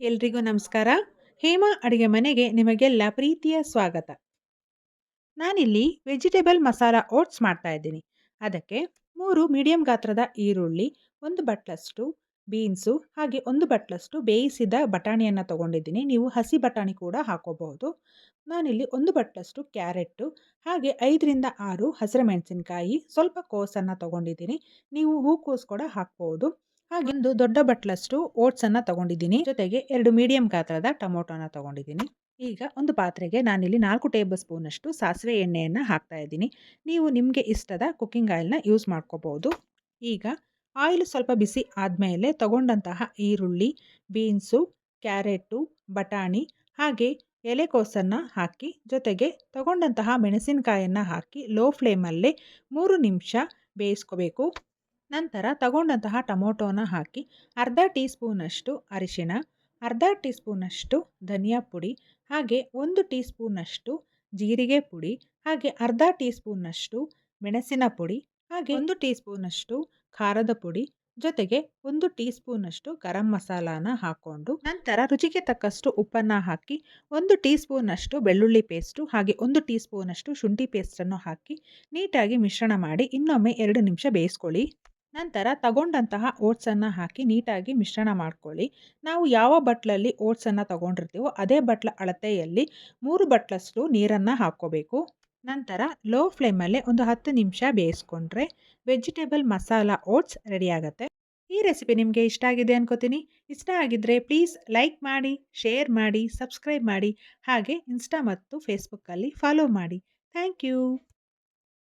ಎಲ್ರಿಗೂ ನಮಸ್ಕಾರ. ಹೇಮಾ ಅಡುಗೆ ಮನೆಗೆ ನಿಮಗೆಲ್ಲ ಪ್ರೀತಿಯ ಸ್ವಾಗತ. ನಾನಿಲ್ಲಿ ವೆಜಿಟೇಬಲ್ ಮಸಾಲ ಓಟ್ಸ್ ಮಾಡ್ತಾ ಇದ್ದೀನಿ. ಅದಕ್ಕೆ ಮೂರು ಮೀಡಿಯಂ ಗಾತ್ರದ ಈರುಳ್ಳಿ, ಒಂದು ಬಟ್ಲಷ್ಟು ಬೀನ್ಸು ಹಾಗೆ ಒಂದು ಬಟ್ಲಷ್ಟು ಬೇಯಿಸಿದ ಬಟಾಣಿಯನ್ನು ತೊಗೊಂಡಿದ್ದೀನಿ. ನೀವು ಹಸಿ ಬಟಾಣಿ ಕೂಡ ಹಾಕೋಬಹುದು. ನಾನಿಲ್ಲಿ ಒಂದು ಬಟ್ಲಷ್ಟು ಕ್ಯಾರೆಟ್ಟು ಹಾಗೆ ಐದರಿಂದ ಆರು ಹಸಿರು ಮೆಣಸಿನಕಾಯಿ ಸ್ವಲ್ಪ ಕೋಸನ್ನು ತೊಗೊಂಡಿದ್ದೀನಿ. ನೀವು ಹೂಕೋಸು ಕೂಡ ಹಾಕ್ಬೋದು. ಹಾಗೆ ಒಂದು ದೊಡ್ಡ ಬಟ್ಲಷ್ಟು ಓಟ್ಸನ್ನು ತಗೊಂಡಿದ್ದೀನಿ. ಜೊತೆಗೆ ಎರಡು ಮೀಡಿಯಂ ಗಾತ್ರದ ಟೊಮೊಟೊನ ತಗೊಂಡಿದ್ದೀನಿ. ಈಗ ಒಂದು ಪಾತ್ರೆಗೆ ನಾನಿಲ್ಲಿ ನಾಲ್ಕು ಟೇಬಲ್ ಸ್ಪೂನಷ್ಟು ಸಾಸಿವೆ ಎಣ್ಣೆಯನ್ನು ಹಾಕ್ತಾ ಇದ್ದೀನಿ. ನೀವು ನಿಮಗೆ ಇಷ್ಟದ ಕುಕ್ಕಿಂಗ್ ಆಯಿಲ್ನ ಯೂಸ್ ಮಾಡ್ಕೋಬೋದು. ಈಗ ಆಯಿಲ್ ಸ್ವಲ್ಪ ಬಿಸಿ ಆದಮೇಲೆ ತಗೊಂಡಂತಹ ಈರುಳ್ಳಿ ಬೀನ್ಸು ಕ್ಯಾರೆಟು ಬಟಾಣಿ ಹಾಗೆ ಎಲೆಕೋಸನ್ನು ಹಾಕಿ ಜೊತೆಗೆ ತಗೊಂಡಂತಹ ಮೆಣಸಿನಕಾಯನ್ನು ಹಾಕಿ ಲೋ ಫ್ಲೇಮಲ್ಲೇ ಮೂರು ನಿಮಿಷ ಬೇಯಿಸ್ಕೋಬೇಕು. ನಂತರ ತಗೊಂಡಂತಹ ಟೊಮೊಟೊನ ಹಾಕಿ ಅರ್ಧ ಟೀ ಸ್ಪೂನಷ್ಟು ಅರಿಶಿಣ, ಅರ್ಧ ಟೀ ಸ್ಪೂನಷ್ಟು ಧನಿಯಾ ಪುಡಿ, ಹಾಗೆ ಒಂದು ಟೀ ಸ್ಪೂನಷ್ಟು ಜೀರಿಗೆ ಪುಡಿ, ಹಾಗೆ ಅರ್ಧ ಟೀ ಸ್ಪೂನಷ್ಟು ಮೆಣಸಿನ ಪುಡಿ, ಹಾಗೆ ಒಂದು ಟೀ ಸ್ಪೂನಷ್ಟು ಖಾರದ ಪುಡಿ, ಜೊತೆಗೆ ಒಂದು ಟೀ ಸ್ಪೂನಷ್ಟು ಗರಂ ಮಸಾಲಾನ ಹಾಕ್ಕೊಂಡು ನಂತರ ರುಚಿಗೆ ತಕ್ಕಷ್ಟು ಉಪ್ಪನ್ನು ಹಾಕಿ ಒಂದು ಟೀ ಸ್ಪೂನಷ್ಟು ಬೆಳ್ಳುಳ್ಳಿ ಪೇಸ್ಟು, ಹಾಗೆ ಒಂದು ಟೀ ಸ್ಪೂನಷ್ಟು ಶುಂಠಿ ಪೇಸ್ಟನ್ನು ಹಾಕಿ ನೀಟಾಗಿ ಮಿಶ್ರಣ ಮಾಡಿ ಇನ್ನೊಮ್ಮೆ ಎರಡು ನಿಮಿಷ ಬೇಯಿಸ್ಕೊಳ್ಳಿ. ನಂತರ ತಗೊಂಡಂತಹ ಓಟ್ಸನ್ನು ಹಾಕಿ ನೀಟಾಗಿ ಮಿಶ್ರಣ ಮಾಡ್ಕೊಳ್ಳಿ. ನಾವು ಯಾವ ಬಟ್ಲಲ್ಲಿ ಓಟ್ಸನ್ನು ತಗೊಂಡಿರ್ತೀವೋ ಅದೇ ಬಟ್ಲ ಅಳತೆಯಲ್ಲಿ ಮೂರು ಬಟ್ಲಷ್ಟು ನೀರನ್ನು ಹಾಕ್ಕೋಬೇಕು. ನಂತರ ಲೋ ಫ್ಲೇಮಲ್ಲೇ ಒಂದು ಹತ್ತು ನಿಮಿಷ ಬೇಯಿಸ್ಕೊಂಡ್ರೆ ವೆಜಿಟೇಬಲ್ ಮಸಾಲ ಓಟ್ಸ್ ರೆಡಿ ಆಗುತ್ತೆ. ಈ ರೆಸಿಪಿ ನಿಮಗೆ ಇಷ್ಟ ಆಗಿದೆ ಅನ್ಕೋತೀನಿ. ಇಷ್ಟ ಆಗಿದ್ದರೆ ಪ್ಲೀಸ್ ಲೈಕ್ ಮಾಡಿ, ಶೇರ್ ಮಾಡಿ, ಸಬ್ಸ್ಕ್ರೈಬ್ ಮಾಡಿ, ಹಾಗೆ ಇನ್ಸ್ಟಾ ಮತ್ತು ಫೇಸ್ಬುಕ್ಕಲ್ಲಿ ಫಾಲೋ ಮಾಡಿ. Thank you.